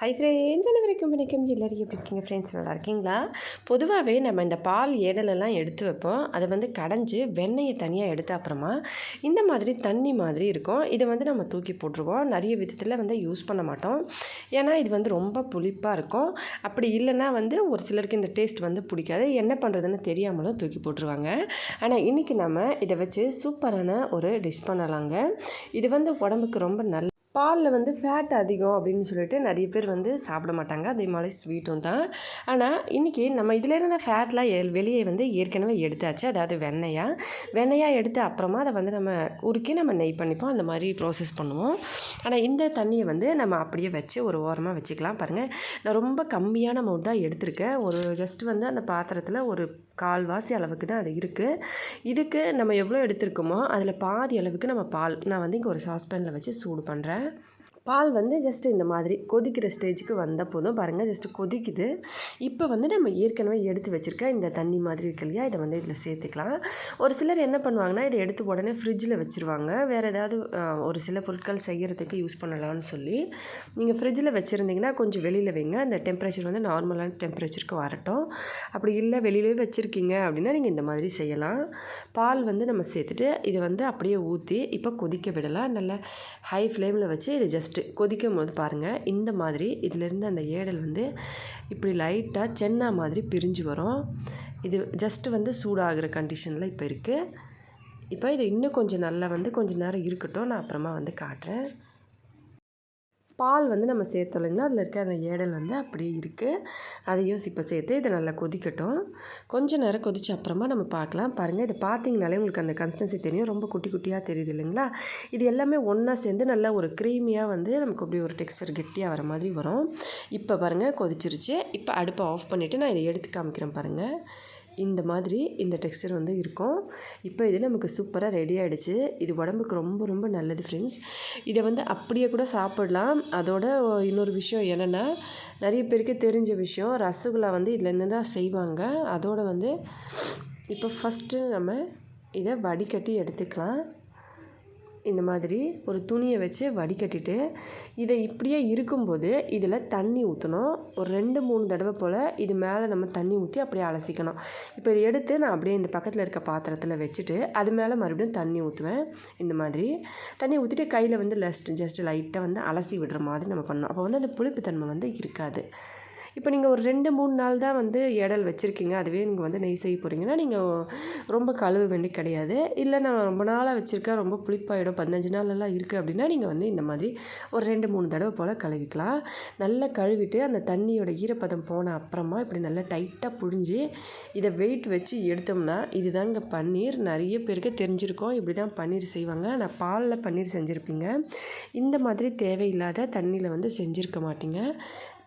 Hi friends அனைவருக்கும் வணக்கம்? எல்லோரும் எப்படி இருக்கீங்க? ஃப்ரெண்ட்ஸ் நல்லா இருக்கீங்களா? பொதுவாகவே நம்ம இந்த பால் ஏடலெல்லாம் எடுத்து வைப்போம். அதை வந்து கடைஞ்சி வெண்ணெயை தனியாக எடுத்த அப்புறமா இந்த மாதிரி தண்ணி மாதிரி இருக்கும். இதை வந்து நம்ம தூக்கி போட்டுருவோம். நிறைய விதத்தில் வந்து யூஸ் பண்ண மாட்டோம். ஏன்னா இது வந்து ரொம்ப புளிப்பாக இருக்கும். அப்படி இல்லைன்னா வந்து ஒரு சிலருக்கு இந்த டேஸ்ட் வந்து பிடிக்காது. என்ன பண்ணுறதுன்னு தெரியாமலும் தூக்கி போட்டுருவாங்க. ஆனால் இன்றைக்கி நம்ம இதை வச்சு சூப்பரான ஒரு டிஷ் பண்ணலாங்க. இது வந்து உடம்புக்கு ரொம்ப நல்ல பாலில் வந்து ஃபேட் அதிகம் அப்படின்னு சொல்லிட்டு நிறைய பேர் வந்து சாப்பிட மாட்டாங்க. அதே மாதிரி ஸ்வீட்டும் தான். ஆனால் இன்றைக்கி நம்ம இதில் இருந்த ஃபேட்லாம் வெளியே வந்து ஏற்கனவே எடுத்தாச்சு. அதாவது வெண்ணெயாக வெண்ணெயாக எடுத்து அப்புறமா அதை வந்து நம்ம உருக்கி நம்ம நெய் பண்ணிப்போம். அந்த மாதிரி ப்ராசஸ் பண்ணுவோம். ஆனால் இந்த தண்ணியை வந்து நம்ம அப்படியே வச்சு ஒரு ஓரமாக வச்சுக்கலாம் பாருங்கள் நான் ரொம்ப கம்மியான அமௌண்ட் தான் எடுத்திருக்கேன். ஒரு ஜஸ்ட் வந்து அந்த பாத்திரத்தில் ஒரு கால்வாசி அளவுக்கு தான் அது இருக்குது இதுக்கு நம்ம எவ்வளோ எடுத்திருக்கோமோ அதில் பாதி அளவுக்கு நம்ம பால் நான் வந்து இங்கே ஒரு சாஸ்பேனில் வச்சு சூடு பண்ணுறேன் பால் வந்து ஜஸ்ட் இந்த மாதிரி கொதிக்கிற ஸ்டேஜுக்கு வந்தால் போதும். பாருங்கள் ஜஸ்ட்டு கொதிக்குது. இப்போ வந்து நம்ம ஏற்கனவே எடுத்து வச்சுருக்க இந்த தண்ணி மாதிரி இருக்கு இல்லையா? இதை வந்து இதில் சேர்த்துக்கலாம். ஒரு சிலர் என்ன பண்ணுவாங்கன்னா இதை எடுத்து உடனே ஃப்ரிட்ஜில் வச்சுருவாங்க. வேறு ஏதாவது ஒரு சில பொருட்கள் செய்கிறதுக்கு யூஸ் பண்ணலாம்னு சொல்லி. நீங்கள் ஃப்ரிட்ஜில் வச்சுருந்தீங்கன்னா கொஞ்சம் வெளியில் வைங்க. அந்த டெம்பரேச்சர் வந்து நார்மலான டெம்பரேச்சருக்கு வரட்டும். அப்படி இல்லை வெளியிலே வச்சுருக்கீங்க அப்படின்னா நீங்கள் இந்த மாதிரி செய்யலாம். பால் வந்து நம்ம சேர்த்துட்டு இதை வந்து அப்படியே ஊற்றி இப்போ கொதிக்க விடலாம். நல்ல ஹை ஃப்ளேமில் வச்சு இது ஜஸ்ட் ஜஸ்ட்டு கொதிக்கும் போது பாருங்கள் இந்த மாதிரி இதிலேருந்து அந்த ஏடல் வந்து இப்படி லைட்டாக சென்னா மாதிரி பிரிஞ்சு வரும். இது ஜஸ்ட்டு வந்து சூடாகிற கண்டிஷனில் இப்போ இருக்குது இப்போ இது இன்னும் கொஞ்சம் நல்லா வந்து கொஞ்சம் நேரம் இருக்கட்டும். நான் அப்புறமா வந்து காட்டுறேன். பால் வந்து நம்ம சேர்த்தோம் இல்லைங்களா? அதில் இருக்க அந்த ஏடல் வந்து அப்படியே இருக்குது அதையும் இப்போ சேர்த்து இதை நல்லா கொதிக்கட்டும். கொஞ்சம் நேரம் கொதிச்ச அப்புறமா நம்ம பார்க்கலாம். பாருங்கள் இதை பார்த்தீங்கனாலே உங்களுக்கு அந்த கன்சிஸ்டன்சி தெரியும். ரொம்ப குட்டி குட்டியாக தெரியுது இல்லைங்களா? இது எல்லாமே ஒன்றா சேர்ந்து நல்லா ஒரு க்ரீமியாக வந்து நமக்கு அப்படி ஒரு டெக்ஸ்டர் கெட்டியாக வர மாதிரி வரும். இப்போ பாருங்கள் கொதிச்சிருச்சு. இப்போ அடுப்பை ஆஃப் பண்ணிவிட்டு நான் இதை எடுத்து காமிக்கிறேன் பாருங்கள் இந்த மாதிரி இந்த டெக்ஸ்டர் வந்து இருக்கும். இப்போ இது நமக்கு சூப்பராக ரெடி ஆகிடுச்சு இது உடம்புக்கு ரொம்ப ரொம்ப நல்லது ஃப்ரெண்ட்ஸ் இதை வந்து அப்படியே கூட சாப்பிடலாம். அதோட இன்னொரு விஷயம் என்னென்னா நிறைய பேருக்கு தெரிஞ்ச விஷயம் ரசகுல்லா வந்து இதுலேருந்து தான் செய்வாங்க. அதோடு வந்து இப்போ ஃபஸ்ட்டு நம்ம இதை வடிகட்டி எடுத்துக்கலாம். இந்த மாதிரி ஒரு துணியை வச்சு வடிகட்டிட்டு இதை இப்படியே இருக்கும்போது இதில் தண்ணி ஊற்றணும் ஒரு ரெண்டு மூணு தடவை போல் இது மேலே நம்ம தண்ணி ஊற்றி அப்படியே அலசிக்கணும். இப்போ இதை எடுத்து நான் அப்படியே இந்த பக்கத்தில் இருக்க பாத்திரத்தில் வச்சுட்டு அது மேலே மறுபடியும் தண்ணி ஊற்றுவேன். இந்த மாதிரி தண்ணி ஊற்றிட்டு கையில் வந்து லஸ்ட் ஜஸ்ட் லைட்டாக வந்து அலசி விடுற மாதிரி நம்ம பண்ணணும். அப்போ வந்து அந்த புளிப்புத்தன்மை வந்து இருக்காது. இப்போ நீங்கள் ஒரு ரெண்டு மூணு நாள் தான் வந்து இடல் வச்சுருக்கீங்க. அதுவே நீங்கள் வந்து நெய் செய்ய போகிறீங்கன்னா நீங்கள் ரொம்ப கழுவ வேண்டி கிடையாது. இல்லை நான் ரொம்ப நாளாக வச்சுருக்கேன். ரொம்ப புளிப்பாயிடும். பதினஞ்சு நாளெல்லாம் இருக்குது அப்படின்னா நீங்கள் வந்து இந்த மாதிரி ஒரு ரெண்டு மூணு தடவை போல் கழுவிக்கலாம். நல்லா கழுவிட்டு அந்த தண்ணியோட ஈரப்பதம் போன அப்புறமா இப்படி நல்லா டைட்டாக புழிஞ்சு இதை வெயிட் வச்சு எடுத்தோம்னா இதுதாங்க பன்னீர். நிறைய பேருக்கு தெரிஞ்சிருக்கோம். இப்படி தான் பன்னீர் செய்வாங்க. நான் பாலில் பன்னீர் செஞ்சுருப்பீங்க. இந்த மாதிரி தேவையில்லாத தண்ணியில் வந்து செஞ்சுருக்க மாட்டீங்க.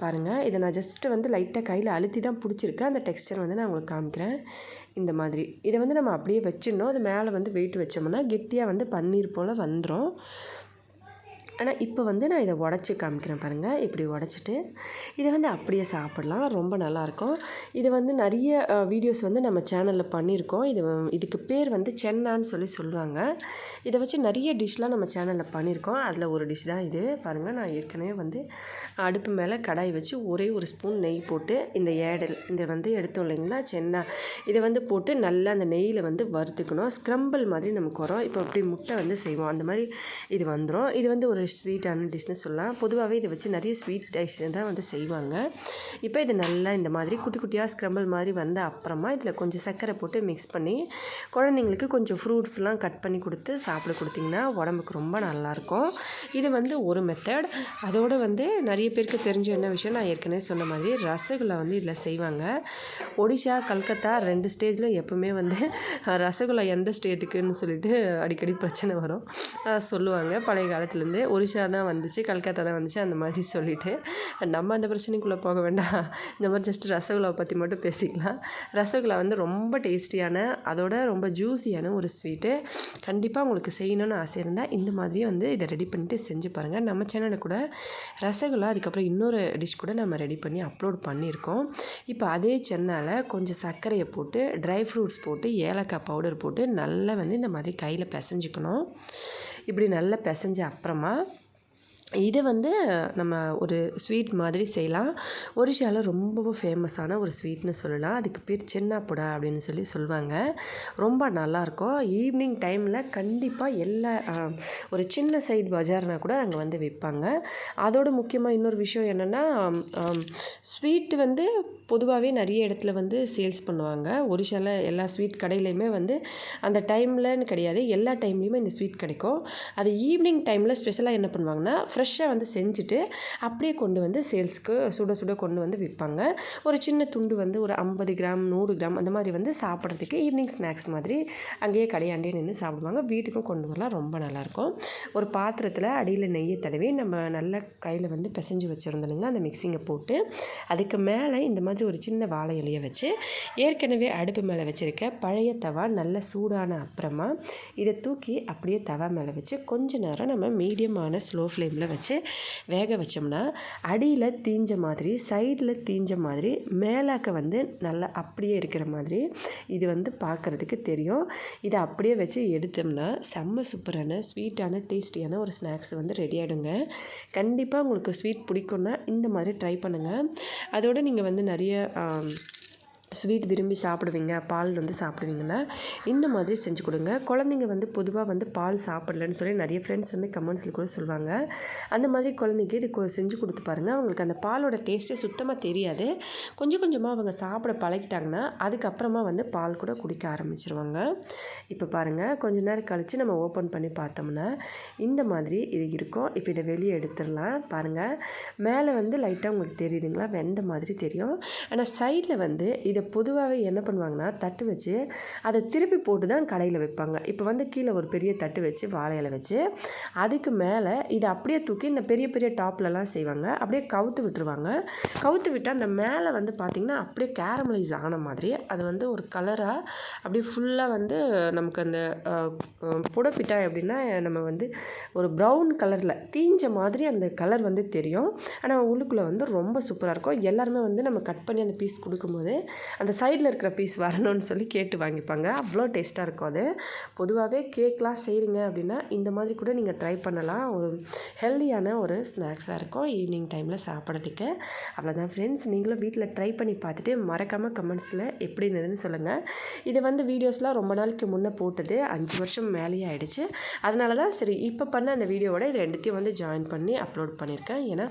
பாருங்கள் இதை நான் ஜஸ்ட்டு வந்து லைட்டாக கையில் அழுத்தி தான் பிடிச்சிருக்கேன். அந்த டெக்ஸ்டர் வந்து நான் உங்களுக்கு காமிக்கிறேன். இந்த மாதிரி. இதை வந்து நம்ம அப்படியே வச்சிடணும். அது மேலே வந்து வெயிட் வச்சோம்னா கெட்டியாக வந்து பன்னீர் போல் வந்துடும் ஆனால் இப்போ வந்து நான் இதை உடச்சி காமிக்கிறேன் பாருங்கள் இப்படி உடச்சிட்டு இதை வந்து அப்படியே சாப்பிட்லாம். ரொம்ப நல்லாயிருக்கும். இது வந்து நிறைய வீடியோஸ் வந்து நம்ம சேனலில் பண்ணியிருக்கோம். இது இதுக்கு பேர் வந்து சென்னான்னு சொல்லி சொல்லுவாங்க. இதை வச்சு நிறைய டிஷ்லாம் நம்ம சேனலில் பண்ணியிருக்கோம். அதில் ஒரு டிஷ் தான் இது. பாருங்கள் நான் ஏற்கனவே வந்து அடுப்பு மேலே கடாய் வச்சு ஒரே ஒரு ஸ்பூன் நெய் போட்டு இந்த ஏடல் இந்த வந்து எடுத்தோம் இல்லைங்களா சென்னா. இதை வந்து போட்டு நல்லா அந்த நெய்யில் வந்து வறுத்துக்கணும். ஸ்க்ரம்பிள் மாதிரி நமக்கு வரும். இப்போ அப்படி முட்டை வந்து செய்வோம். அந்த மாதிரி இது வந்துடும் இது வந்து ஒரு ஸ்வீட்டான டிஷ்னு சொல்லலாம். பொதுவாகவே இதை வச்சு நிறைய ஸ்வீட் டிஷ் தான் வந்து செய்வாங்க. இப்போ இது நல்லா இந்த மாதிரி குட்டி குட்டியாக ஸ்க்ரம்பிள் மாதிரி வந்த அப்புறமா இதில் கொஞ்சம் சர்க்கரை போட்டு மிக்ஸ் பண்ணி குழந்தைங்களுக்கு கொஞ்சம் ஃப்ரூட்ஸ்லாம் கட் பண்ணி கொடுத்து சாப்பிட கொடுத்திங்கன்னா உடம்புக்கு ரொம்ப நல்லாயிருக்கும் இது வந்து ஒரு மெத்தட் அதோடு வந்து நிறைய பேருக்கு தெரிஞ்ச என்ன விஷயம்? நான் ஏற்கனவே சொன்ன மாதிரி ரசகுல்லா வந்து இதில் செய்வாங்க. ஒடிஷா கல்கத்தா ரெண்டு ஸ்டேஜில் எப்போவுமே வந்து ரசகுல்லா எந்த ஸ்டேட்டுக்குன்னு சொல்லிட்டு அடிக்கடி பிரச்சனை வரும். சொல்லுவாங்க. பழைய காலத்துலேருந்து ஒரிசா தான் வந்துச்சு கல்கத்தா தான் வந்துச்சு அந்த மாதிரி சொல்லிவிட்டு நம்ம அந்த பிரச்சனைக்குள்ளே போக வேண்டாம். இந்த மாதிரி ஜஸ்ட் ரசகுல்லாவை பற்றி மட்டும் பேசிக்கலாம். ரசகுல்லா வந்து ரொம்ப டேஸ்டியான அதோட ரொம்ப ஜூஸியான ஒரு ஸ்வீட்டு கண்டிப்பாக உங்களுக்கு செய்யணும்னு ஆசை இருந்தால் இந்த மாதிரியே வந்து இதை ரெடி பண்ணிட்டு செஞ்சு பாருங்கள் நம்ம சேனலில் கூட ரசகுல்லா அதுக்கப்புறம் இன்னொரு டிஷ் கூட நம்ம ரெடி பண்ணி அப்லோட் பண்ணியிருக்கோம். இப்போ அதே சென்னால் கொஞ்சம் சர்க்கரையை போட்டு ட்ரை ஃப்ரூட்ஸ் போட்டு ஏலக்காய் பவுடர் போட்டு நல்லா வந்து இந்த மாதிரி கையில் பிசைஞ்சிக்கணும். இப்படி நல்லா பிசைஞ்ச அப்புறமா இதை வந்து நம்ம ஒரு ஸ்வீட் மாதிரி செய்யலாம். ஒரிஷாவில் ரொம்பவும் ஃபேமஸான ஒரு ஸ்வீட்னு சொல்லலாம். அதுக்கு பேர் சென்னாப்புடா அப்படின்னு சொல்லி சொல்லுவாங்க. ரொம்ப நல்லாயிருக்கும். ஈவினிங் டைமில் கண்டிப்பாக எல்லா ஒரு சின்ன சைடு பஜார்னா கூட அங்கே வந்து விற்பாங்க. அதோட முக்கியமாக இன்னொரு விஷயம் என்னென்னா ஸ்வீட் வந்து பொதுவாகவே நிறைய இடத்துல வந்து சேல்ஸ் பண்ணுவாங்க. ஒரிஷாவில் எல்லா ஸ்வீட் கடையிலையுமே வந்து அந்த டைம்லன்னு கிடையாது. எல்லா டைம்லேயுமே இந்த ஸ்வீட் கிடைக்கும். அது ஈவினிங் டைமில் ஸ்பெஷலாக என்ன பண்ணுவாங்கன்னா ஃப்ரெஷ்ஷாக வந்து செஞ்சுட்டு அப்படியே கொண்டு வந்து சேல்ஸ்க்கு சுட சுட கொண்டு வந்து விற்பாங்க. ஒரு சின்ன துண்டு வந்து ஒரு ஐம்பது கிராம் நூறு கிராம் அந்த மாதிரி வந்து சாப்பிட்றதுக்கு ஈவினிங் ஸ்நாக்ஸ் மாதிரி அங்கேயே கடையாண்டே நின்று சாப்பிடுவாங்க. வீட்டுக்கும் கொண்டு வரலாம். ரொம்ப நல்லாயிருக்கும். ஒரு பாத்திரத்தில் அடியில் நெய்யை தடவி நம்ம நல்லா கையில் வந்து பிசைஞ்சு வச்சுருந்தோம்னா இல்லைங்களா? அந்த மிக்சிங்கை போட்டு அதுக்கு மேலே இந்த மாதிரி ஒரு சின்ன வாழை இலையை வச்சு ஏற்கனவே அடுப்பு மேலே வச்சுருக்க பழைய தவா நல்ல சூடான அப்புறமா இதை தூக்கி அப்படியே தவா மேலே வச்சு கொஞ்ச நேரம் நம்ம மீடியமான ஸ்லோ ஃப்ளேமில் வச்சு வேக வச்சோம்னா அடியில் தீஞ்ச மாதிரி சைடில் தீஞ்ச மாதிரி மேலாக்க வந்து நல்லா அப்படியே இருக்கிற மாதிரி இது வந்து பார்க்குறதுக்கு தெரியும். இதை அப்படியே வச்சு எடுத்தோம்னா செம்ம சூப்பரான ஸ்வீட்டான டேஸ்டியான ஒரு ஸ்நாக்ஸ் வந்து ரெடி ஆகிடுங்க கண்டிப்பாக உங்களுக்கு ஸ்வீட் பிடிக்கும்னா இந்த மாதிரி ட்ரை பண்ணுங்கள் அதோடு நீங்கள் வந்து நிறைய ஸ்வீட் விரும்பி சாப்பிடுவீங்க பால் வந்து சாப்பிடுவீங்கன்னா இந்த மாதிரி செஞ்சு கொடுங்க. குழந்தைங்க வந்து பொதுவாக வந்து பால் சாப்பிட்லன்னு சொல்லி நிறைய ஃப்ரெண்ட்ஸ் வந்து கமெண்ட்ஸில் கூட சொல்லுவாங்க. அந்த மாதிரி குழந்தைக்கு இது கொ- செஞ்சு கொடுத்து பாருங்கள் அவங்களுக்கு அந்த பாலோட டேஸ்ட்டே சுத்தமாக தெரியாது. கொஞ்சம் கொஞ்சமாக அவங்க சாப்பிட பழகிட்டாங்கன்னா அதுக்கப்புறமா வந்து பால் கூட குடிக்க ஆரம்பிச்சிருவாங்க. இப்போ பாருங்கள் கொஞ்ச நேரம் கழித்து நம்ம ஓப்பன் பண்ணி பார்த்தோம்னா இந்த மாதிரி இது இருக்கும். இப்போ இதை வெளியே எடுத்துடலாம். பாருங்கள் மேலே வந்து லைட்டாக உங்களுக்கு தெரியுதுங்களா? வெந்த மாதிரி தெரியும். ஆனால் சைடில் வந்து இதை பொதுவாகவே என்ன பண்ணுவாங்கன்னா தட்டு வச்சு அதை திருப்பி போட்டு தான் கடையில் வைப்பாங்க. இப்போ வந்து கீழே ஒரு பெரிய தட்டு வச்சு வாழை வச்சு அதுக்கு மேலே இதை அப்படியே தூக்கி இந்த பெரிய பெரிய டாப்லலாம் செய்வாங்க. அப்படியே கவுத்து விட்டுருவாங்க. கவுத்து விட்டால் அந்த மேலே வந்து பார்த்திங்கன்னா அப்படியே கேரமலைஸ் ஆன மாதிரி அது வந்து ஒரு கலராக அப்படியே ஃபுல்லாக வந்து நமக்கு அந்த புடப்பிட்டாய் அப்படின்னா நம்ம வந்து ஒரு ப்ரௌன் கலரில் தீஞ்ச மாதிரி அந்த கலர் வந்து தெரியும். ஆனால் உள்ளுக்குள்ளே வந்து ரொம்ப சூப்பராக இருக்கும். எல்லாருமே வந்து நம்ம கட் பண்ணி அந்த பீஸ் கொடுக்கும்போது அந்த சைடில் இருக்கிற பீஸ் வரணும்னு சொல்லி கேட்டு வாங்கிப்பாங்க. அவ்வளோ டேஸ்ட்டாக இருக்கும் அது. பொதுவாகவே கேக்லாம் செய்கிறீங்க அப்படின்னா இந்த மாதிரி கூட நீங்கள் ட்ரை பண்ணலாம். ஒரு ஹெல்த்தியான ஒரு ஸ்நாக்ஸாக இருக்கும். ஈவினிங் டைமில் சாப்பிட்றதுக்கு. அவ்வளோதான் ஃப்ரெண்ட்ஸ். நீங்களும் வீட்டில் ட்ரை பண்ணி பார்த்துட்டு மறக்காமல் கமெண்ட்ஸில் எப்படி இருந்ததுன்னு சொல்லுங்கள். இது வந்து வீடியோஸ்லாம் ரொம்ப நாளைக்கு முன்னே போட்டது. அஞ்சு வருஷம் மேலேயே ஆகிடுச்சு அதனால தான் சரி இப்போ பண்ண அந்த வீடியோவோட இது ரெண்டுத்தையும் வந்து ஜாயின் பண்ணி அப்லோட் பண்ணியிருக்கேன். ஏன்னா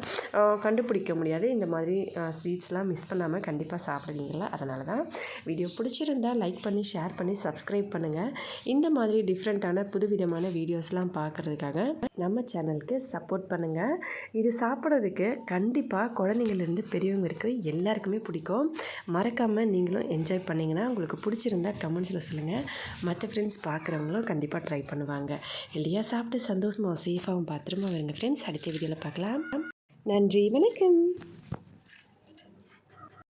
கண்டுபிடிக்க முடியாது. இந்த மாதிரி ஸ்வீட்ஸ்லாம் மிஸ் பண்ணாமல் கண்டிப்பாக சாப்பிடுவீங்களா? அதனால தான் வீடியோ பிடிச்சிருந்தா லைக் பண்ணி ஷேர் பண்ணி சப்ஸ்கிரைப் பண்ணுங்கள் இந்த மாதிரி டிஃப்ரெண்ட்டான புதுவிதமான வீடியோஸ்லாம் பார்க்குறதுக்காக நம்ம சேனலுக்கு சப்போர்ட் பண்ணுங்கள் இது சாப்பிட்றதுக்கு கண்டிப்பாக குழந்தைங்கள்லேருந்து பெரியவங்க இருக்குது எல்லாருக்குமே பிடிக்கும். மறக்காமல் நீங்களும் என்ஜாய் பண்ணிங்கன்னா உங்களுக்கு பிடிச்சிருந்தா கமெண்ட்ஸில் சொல்லுங்கள் மற்ற ஃப்ரெண்ட்ஸ் பார்க்குறவங்களும் கண்டிப்பாக ட்ரை பண்ணுவாங்க. இல்லையா சாப்பிட்டு சந்தோஷமாக சேஃபாகவும் பார்த்துருமா வருங்க ஃப்ரெண்ட்ஸ் அடுத்த வீடியோவில் பார்க்கலாம் நன்றி வணக்கம்.